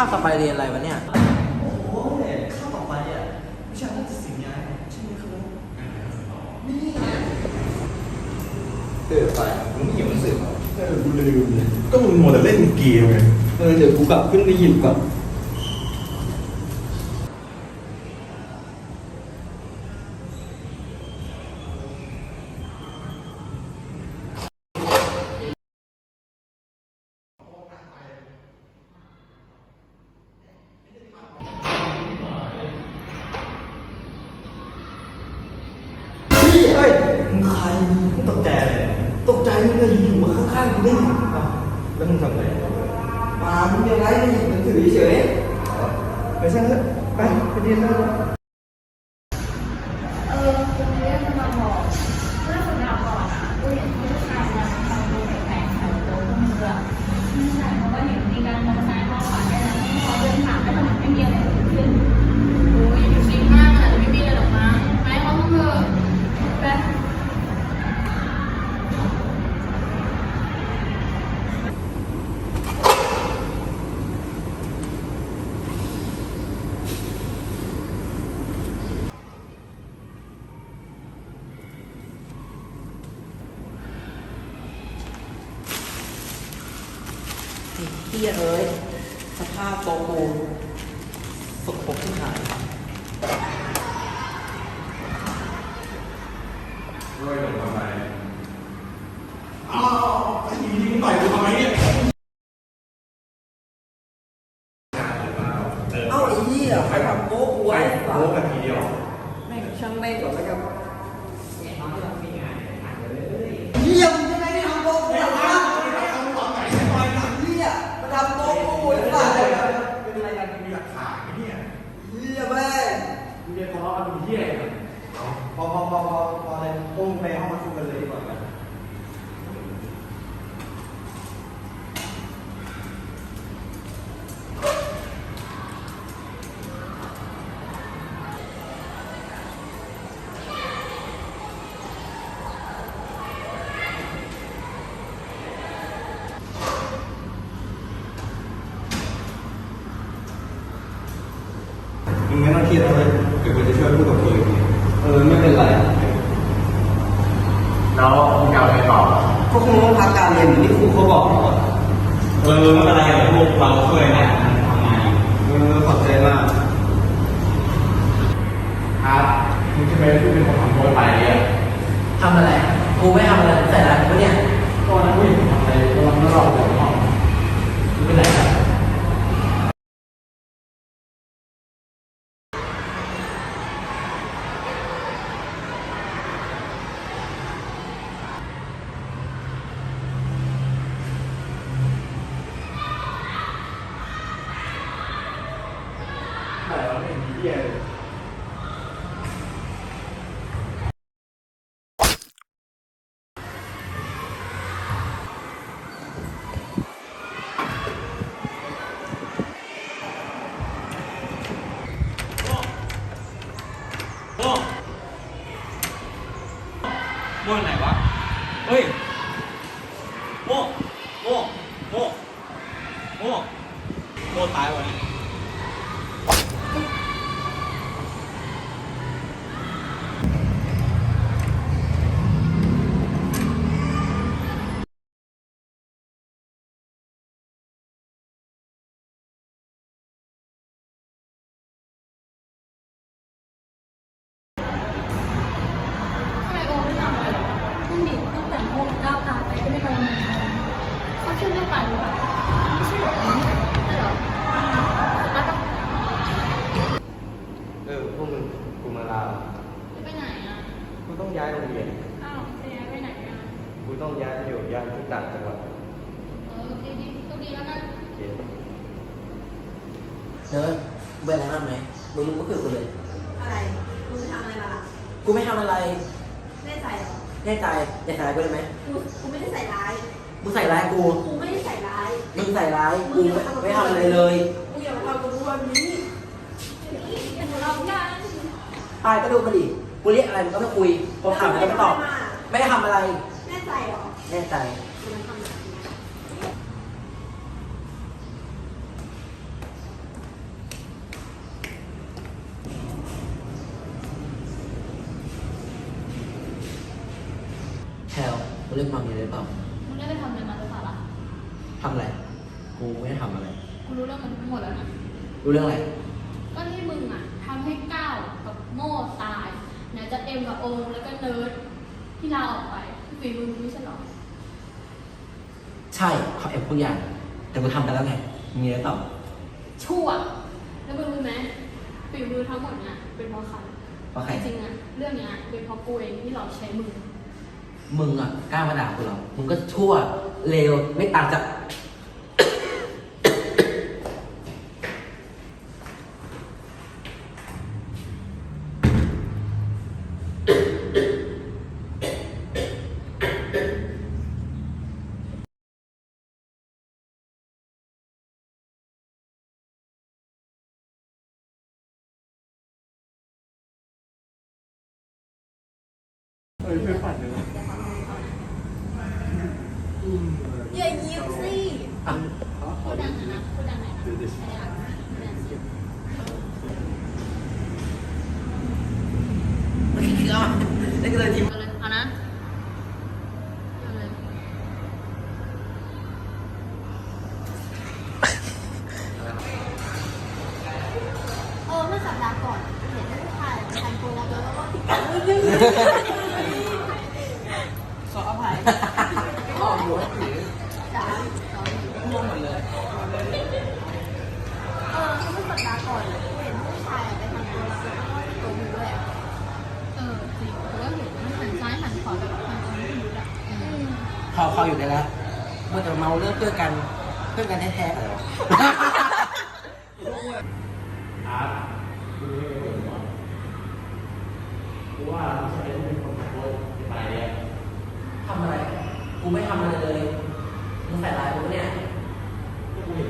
ข้าวต่อไปเรียนอะไรวะเนี่ย โอ้โหข้าวต่อไปอะวิชาน่าจะสิ่งย้ายใช่ไหมครับนี่เออไปมึงไม่เขียนหนังสือเหรอเออกูลืมเลยก็มึงมัวแต่เล่นเกมไงเออเดี๋ยวกูกลับขึ้นไปหยิบก่อน พี่เฮ้ยมึงใครมึงตกใจเลยตกใจมึงเลยอยู่มาข้างๆกูได้ไงอ้าวแล้วมึงทำอะไรมามึงยังไงมึงหยิบหนังสือเฉยๆไปซะเถอะไปไปเรียนได้แล้ เฮียเอ้ยสภาพโตะกูสกปรกที่หายด้วยลงทำไมอ้าวไอ้ยีนี่มึงต่อยกูทำไมเนี่ย เอ้าไอ้เหี้ยใครทำโต๊ะกูไว้ โค้กันทีเดียว แม่งช่างแม่งก่อนแล้วกัน เยี่ยมยังไงที่ทำโต๊ะกูอะครับเฮียมาทำโต๊ะกูไอ้สัตว์ เป็นอะไรกันมีหลักฐานไหมเนี่ย เฮียแม่ง มึงจะทะเลาะกันเป็นที่อะไรกัน พอพอพอพอพอเลยพุ่งไปห้องประชุมกันเลยดีกว่ากันมึงไม่ต้องเครียดเลยเดี๋ยวกูจะช่วยพูดกับทีเออไม่เป็นไร แล้วมึงจะเอาอะไรต่อก็คงต้องพักการเรียนอย่างที่ครูเขาบอกอะเออไม่เป็นไรเดี๋ยวพวกเราช่วยนะทำงานเออขอบใจมาก ครับมึงจะไปพูดเป็นคนทำโพสต์ไปเนี่ยทำอะไร กูไม่ทำอะไรใส่ร้ายกูเนี่ยก็นักวิ่งทำอะไรก็ต้องรอบเดี๋ยวห้องมึงเป็นไรครับ ไหนวะไม่เห็นมีเหี้ยเลย โม่โม่ไหนวะ เฮ้ย โม่โม่โม่ โม่โม่ตายวะเนี่ เนิร์ดเป็นอะไรมากไหมมึงมึงก็คือกูเลย อะไรมึงทำอะไรมาล่ะกูไม่ทำอะไร แน่ใจเหรอแน่ใจอย่าใส่ร้ายกูได้ไหมกูกูไม่ได้ใส่ร้ายมึงใส่ร้ายกู กูไม่ได้ใส่ร้ายมึงใส่ร้ายกูไม่ไม่ทำอะไรเลยมึงอย่ามาทำกับกูแบบนี้อย่ามาเรากันตายก็ดูมาดิกูเรียกอะไรมึงก็ไม่คุยพอถามมึงก็ไม่ตอบ ไม่ได้ทำอะไร แน่ใจเหรอแน่ใจ เรื่องความมีอะไรหรือเปล่ามึงได้ไปทำอะไรมาหรือเปล่าล่ะทำอะไร กูไม่ได้ทำอะไร กูรู้เรื่องมันทั้งหมดแล้วนะ รู้เรื่องอะไร ก็ที่มึงอะทำให้ก้าวกับโม่ตายไหนจะเอ็มกับโอมแล้วก็เนิร์ดที่ลาออกไปฝีมือมึงไม่ใช่หรอใช่เขาแอบพูดอย่าง แต่กูทำไปแล้วไงมีอะไรเปล่าชั่ว แล้วมึงรู้ไหมฝีมือทั้งหมดเนี่ยเป็นเพราะใครเพราะใคร จริงๆอะเรื่องเนี้ยเป็นเพราะกูเองที่เราใช้มึง มึงอะกล้ามาด่ากูเหรอมึงก็ชั่วเลวไม่ต่างจากเฮ้ยเพื่อนฝันเลยายิ้มสิ อะ พูดดังหน่อยนะพูดดังหน่อยนะไม่อยากนะไม่อยากสิ มันคืออะไรนี่ก็เลยทีม เอาเลยเอานะเอาเลยเออเมื่อสัปดาห์ก่อนเห็นผู้ชายทำโกงแล้วก็ผิดกั นเรื่องขออภัยข้อหัวถือจ๋าง่วงหมดเลยเออเมื่อสัปดาห์ก่อนเห็นผู้ชายไปทำโกงแล้วก็ผิดตัวมือด้วยอะเออจริงแต่ว่าเห็นหันซ้ายหันขวาแบบทำตัวไม่รู้อะอืม พอพออยู่ได้แล้วเมื่อจะเมาเรื่องเพื่อนกัน เพื่อนกันแท้ๆอะไรวะ อาร์ตกูไม่ได้เป็นหรอก กูว่าไม่ใช่เป็นคนขอโทษที่ไปเนี่ยทำอะไร กูไม่ทำอะไรเลยมึงใส่ร้ายกูปะเนี่ย ก็กูเห็น